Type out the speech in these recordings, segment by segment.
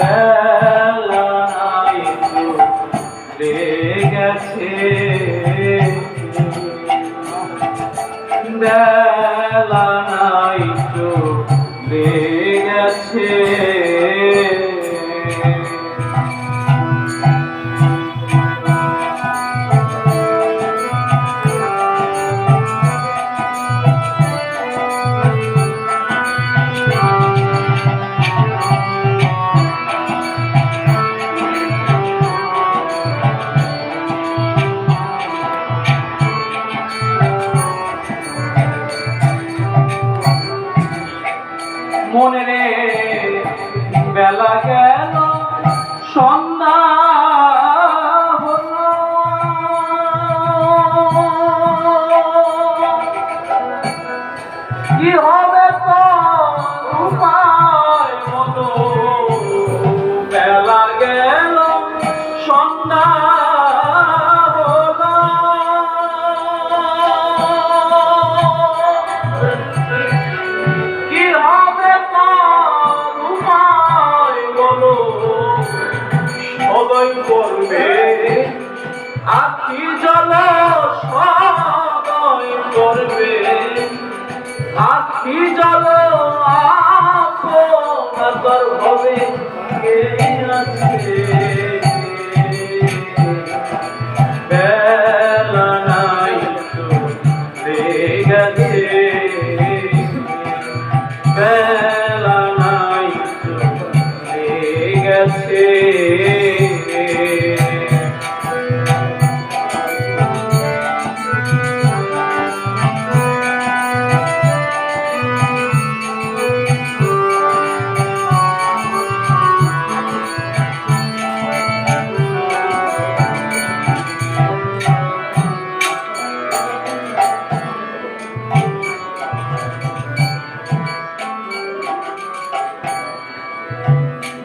বেলা নাই গেছে বেলা নাই গেছে। মনে রে বেলা গেল সন্ধ্যা করবে। আখি জল সদয় করবে। আখি জল আপনার হবে।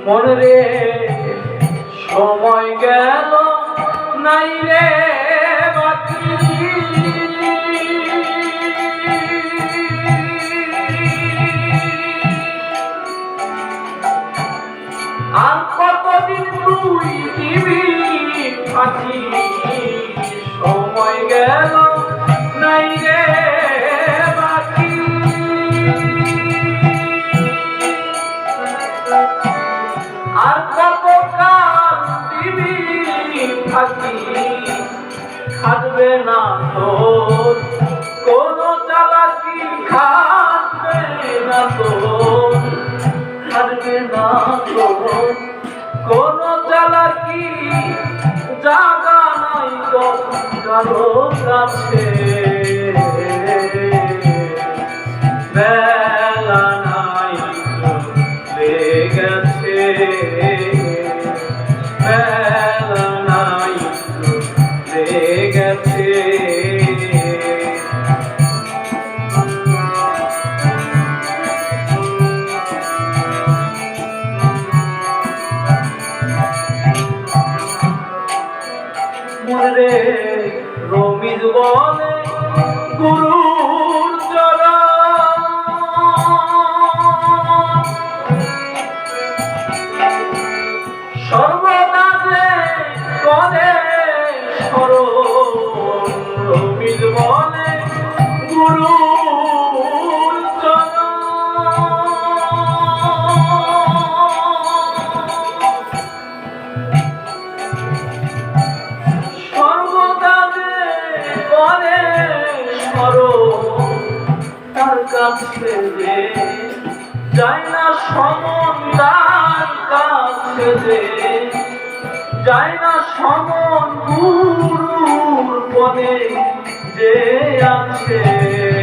মন রে সময় গেল নাই রে আর কতদিন তুই দিবি সময় গেল কাল থাকি খাটবে না তোর। কোন চালাকি খাটবে না তোর? খাটবে না তোর। কোন চালাকি জাগা নাই তো কারও কাছে। বলে গুরুর স্মরণ তার কাছে যে যায় না সমন, তার কাছে যে যায় না সমন, গুরুর পদে যে আছে।